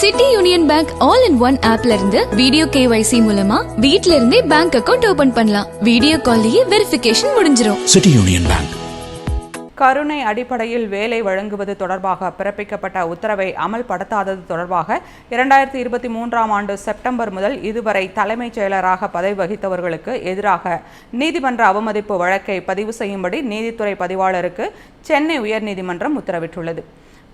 City Union Bank all in one ஆப்ல இருந்து video KYC மூலமா வீட்ல இருந்தே பேங்க் அக்கவுண்ட் ஓபன் பண்ணலாம். வீடியோ கால்லயே வெரிஃபிகேஷன் முடிஞ்சிரும். City Union Bank. கருணை அடிப்படையில் வேலை வழங்குவது தொடர்பாக பிறப்பிக்கப்பட்ட உத்தரவை அமல்படுத்தாதது தொடர்பாக இரண்டாயிரத்தி இருபத்தி மூன்றாம் ஆண்டு செப்டம்பர் முதல் இதுவரை தலைமைச் செயலராக பதவி வகித்தவர்களுக்கு எதிராக நீதிமன்ற அவமதிப்பு வழக்கை பதிவு செய்யும்படி நீதித்துறை பதிவாளருக்கு சென்னை உயர்நீதிமன்றம் உத்தரவிட்டுள்ளது.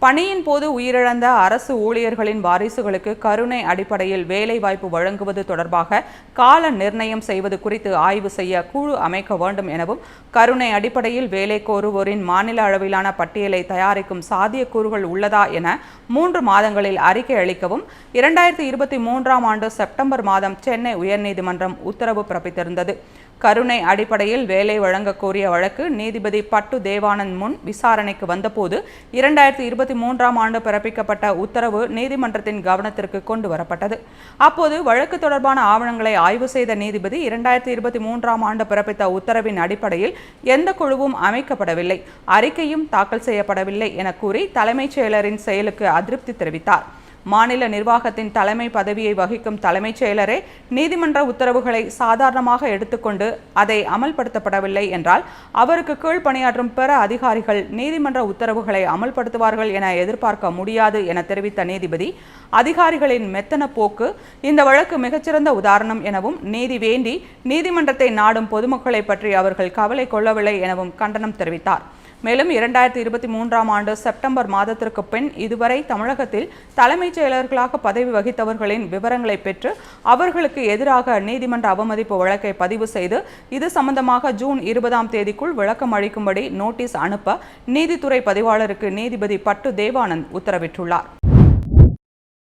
பணியின் போது உயிரிழந்த அரசு ஊழியர்களின் வாரிசுகளுக்கு கருணை அடிப்படையில் வேலைவாய்ப்பு வழங்குவது தொடர்பாக கால நிர்ணயம் செய்வது குறித்து ஆய்வு செய்ய குழு அமைக்க வேண்டும் எனவும் கருணை அடிப்படையில் வேலை கோருவோரின் மாநில அளவிலான பட்டியலை தயாரிக்கும் சாத்தியக்கூறுகள் உள்ளதா என மூன்று மாதங்களில் அறிக்கை அளிக்கவும் இரண்டாயிரத்தி இருபத்தி மூன்றாம் ஆண்டு செப்டம்பர் மாதம் சென்னை உயர்நீதிமன்றம் உத்தரவு பிறப்பித்திருந்தது. கருணை அடிப்படையில் வேலை வழங்க கோரிய வழக்கு நீதிபதி பட்டு தேவானந்த் முன் விசாரணைக்கு வந்தபோது இரண்டாயிரத்தி இருபத்தி மூன்றாம் ஆண்டு பிறப்பிக்கப்பட்ட உத்தரவு நீதிமன்றத்தின் கவனத்திற்கு கொண்டு வரப்பட்டது. அப்போது வழக்கு தொடர்பான ஆவணங்களை ஆய்வு செய்த நீதிபதி இரண்டாயிரத்தி இருபத்தி மூன்றாம் ஆண்டு பிறப்பித்த உத்தரவின் அடிப்படையில் எந்த குழுவும் அமைக்கப்படவில்லை. அறிக்கையும் தாக்கல் செய்யப்படவில்லை என கூறி தலைமைச் செயலரின் செயலுக்கு அதிருப்தி தெரிவித்தார். மாநில நிர்வாகத்தின் தலைமை பதவியை வகிக்கும் தலைமைச் செயலரே நீதிமன்ற உத்தரவுகளை சாதாரணமாக எடுத்துக்கொண்டு அதை அமல்படுத்தப்படவில்லை என்றால் அவருக்கு கீழ் பணியாற்றும் பிற அதிகாரிகள் நீதிமன்ற உத்தரவுகளை அமல்படுத்துவார்கள் என எதிர்பார்க்க முடியாது என தெரிவித்த நீதிபதி அதிகாரிகளின் மெத்தன போக்கு இந்த வழக்கு மிகச்சிறந்த உதாரணம் எனவும் நீதி வேண்டி நீதிமன்றத்தை நாடும் பொதுமக்களை பற்றி அவர்கள் கவலை கொள்ளவில்லை எனவும் கண்டனம் தெரிவித்தார். மேலும் இரண்டாயிரத்தி இருபத்தி மூன்றாம் ஆண்டு செப்டம்பர் மாதத்திற்கு பின் இதுவரை தமிழகத்தில் தலைமைச் செயலர்களாக பதவி வகித்தவர்களின் விவரங்களை பெற்று அவர்களுக்கு எதிராக நீதிமன்ற அவமதிப்பு வழக்கை பதிவு செய்து இது சம்பந்தமாக ஜூன் இருபதாம் தேதிக்குள் விளக்கம் அளிக்கும்படி நோட்டீஸ் அனுப்ப நீதித்துறை பதிவாளருக்கு நீதிபதி பட்டு தேவானந்த் உத்தரவிட்டுள்ளார்.